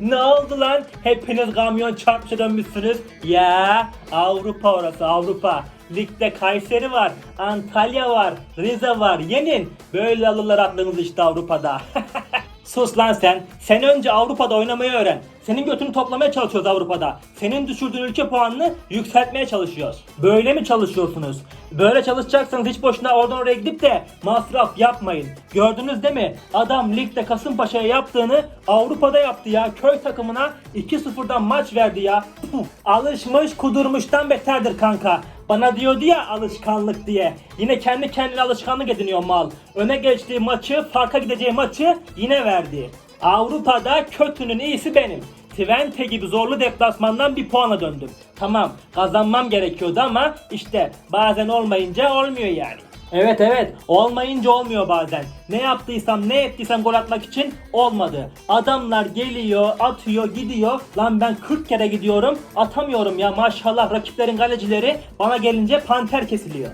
Ne oldu lan? Hepiniz kamyon çarpışa dönmüşsünüz. Ya Avrupa orası Avrupa. Ligde Kayseri var, Antalya var, Rize var. Yenin. Böyle alırlar aklınız işte Avrupa'da. Sus lan sen. Sen önce Avrupa'da oynamayı öğren. Senin götünü toplamaya çalışıyoruz Avrupa'da. Senin düşürdüğün ülke puanını yükseltmeye çalışıyoruz. Böyle mi çalışıyorsunuz? Böyle çalışacaksanız hiç boşuna oradan oraya gidip de masraf yapmayın. Gördünüz değil mi? Adam ligde Kasımpaşa'ya yaptığını Avrupa'da yaptı ya. Köy takımına 2-0'dan maç verdi ya. Puh. Alışmış kudurmuştan beterdir kanka. Bana diyordu ya alışkanlık diye. Yine kendi kendine alışkanlık ediniyor mal. Öne geçtiği maçı, farka gideceği maçı yine verdi. Avrupa'da kötünün iyisi benim. Twente gibi zorlu deplasmandan bir puana döndüm. Tamam kazanmam gerekiyordu ama işte bazen olmayınca olmuyor yani. Evet evet olmayınca olmuyor bazen. Ne yaptıysam ne ettiysem gol atmak için olmadı. Adamlar geliyor atıyor gidiyor. Lan ben 40 kere gidiyorum atamıyorum ya maşallah rakiplerin kalecileri bana gelince panter kesiliyor.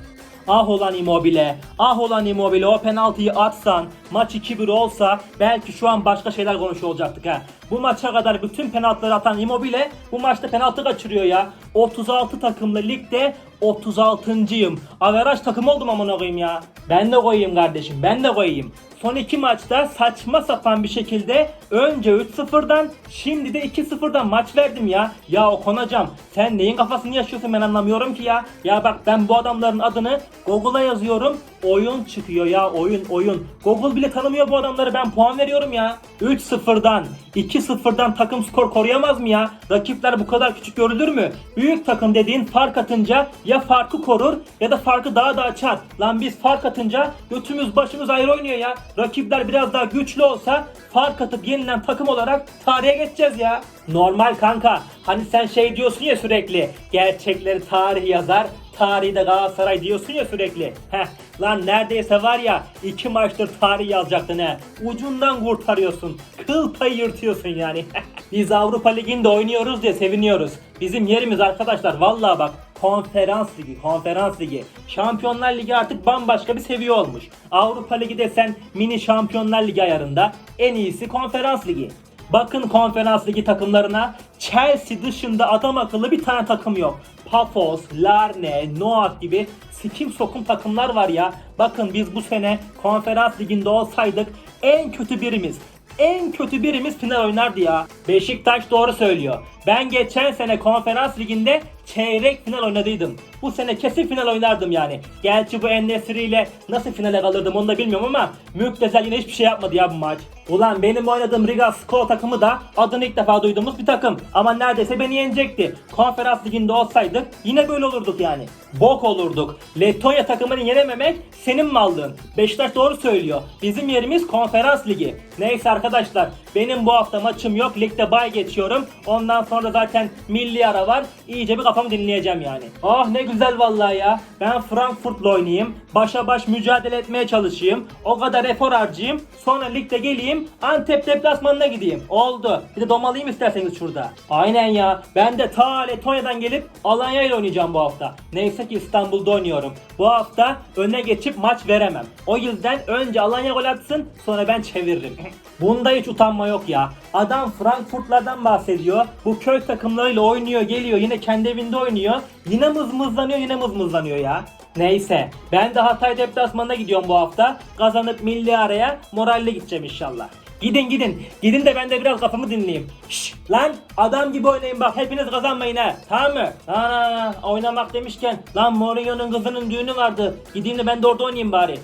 Ah olan Immobile, ah olan Immobile o penaltıyı atsan, maç 2-1 olsa belki şu an başka şeyler konuşuyor olacaktık ha. Bu maça kadar bütün penaltıları atan Immobile bu maçta penaltı kaçırıyor ya. 36 takımlı ligde 36.yım. Averaj takım oldum amına koyayım ya. Ben de koyayım kardeşim, ben de koyayım. Son iki maçta saçma sapan bir şekilde önce 3-0'dan şimdi de 2-0'dan maç verdim ya. Ya o konacağım. Sen neyin kafasını yaşıyorsun ben anlamıyorum ki ya. Ya bak ben bu adamların adını Google'a yazıyorum. Oyun çıkıyor ya oyun oyun. Google tanımıyor bu adamları ben puan veriyorum ya. 3-0'dan 2-0'dan takım skor koruyamaz mı ya? Rakipler bu kadar küçük görülür mü? Büyük takım dediğin fark atınca ya farkı korur ya da farkı daha da açar. Lan biz fark atınca götümüz başımız ayrı oynuyor ya. Rakipler biraz daha güçlü olsa fark atıp yenilen takım olarak tarihe geçeceğiz ya. Normal kanka. Hani sen şey diyorsun ya sürekli. Gerçekleri tarih yazar. Tarihi de Galatasaray diyorsun ya sürekli. Heh lan neredeyse var ya iki maçtır tarih yazacaktın he. Ucundan kurtarıyorsun. Kıl payı yırtıyorsun yani. Biz Avrupa Ligi'nde oynuyoruz diye seviniyoruz. Bizim yerimiz arkadaşlar vallahi bak konferans ligi, konferans ligi. Şampiyonlar Ligi artık bambaşka bir seviye olmuş. Avrupa Ligi desen mini Şampiyonlar Ligi ayarında. En iyisi konferans ligi. Bakın konferans ligi takımlarına Chelsea dışında adam akıllı bir tane takım yok. Pafos, Larne, Noak gibi sikim sokum takımlar var ya. Bakın biz bu sene konferans liginde olsaydık en kötü birimiz. En kötü birimiz final oynardı ya. Beşiktaş doğru söylüyor. Ben geçen sene konferans liginde çeyrek final oynadıydım. Bu sene kesin final oynardım yani. Gerçi bu Ennesri ile nasıl finale kalırdım onu da bilmiyorum ama Müktezel yine hiçbir şey yapmadı ya bu maç. Ulan benim oynadığım Riga Skol takımı da adını ilk defa duyduğumuz bir takım. Ama neredeyse beni yenecekti. Konferans liginde olsaydık yine böyle olurduk yani. Bok olurduk. Letonya takımını yenememek senin mallığın. Beşiktaş doğru söylüyor. Bizim yerimiz konferans ligi. Neyse arkadaşlar benim bu hafta maçım yok. Ligde bay geçiyorum. Ondan sonra zaten milli ara var. İyice bir kafamı dinleyeceğim yani. Oh ne güzel vallahi ya. Ben Frankfurt'la oynayayım. Başa baş mücadele etmeye çalışayım. O kadar efor harcayayım. Sonra ligde geleyim. Antep deplasmanına gideyim. Oldu. Bir de domalıyım isterseniz şurada. Aynen ya. Ben de ta Letonya'dan gelip Alanya ile oynayacağım bu hafta. Neyse ki İstanbul'da oynuyorum. Bu hafta öne geçip maç veremem. O yüzden önce Alanya gol atsın sonra ben çeviririm. Bunda hiç utanma yok ya. Adam Frankfurtlardan bahsediyor. Bu köy takımlarıyla oynuyor, geliyor, yine kendi evinde oynuyor. Yine mızmızlanıyor, yine mızmızlanıyor ya. Neyse, ben de Hatay deplasmanına gidiyorum bu hafta. Kazanıp milli araya moralle gideceğim inşallah. Gidin gidin. Gidin de ben de biraz kafamı dinleyeyim. Şşş lan adam gibi oynayın bak hepiniz kazanmayın ha. Tamam mı? Ana oynamak demişken lan Mourinho'nun kızının düğünü vardı. Gideyim de ben de orada oynayayım bari.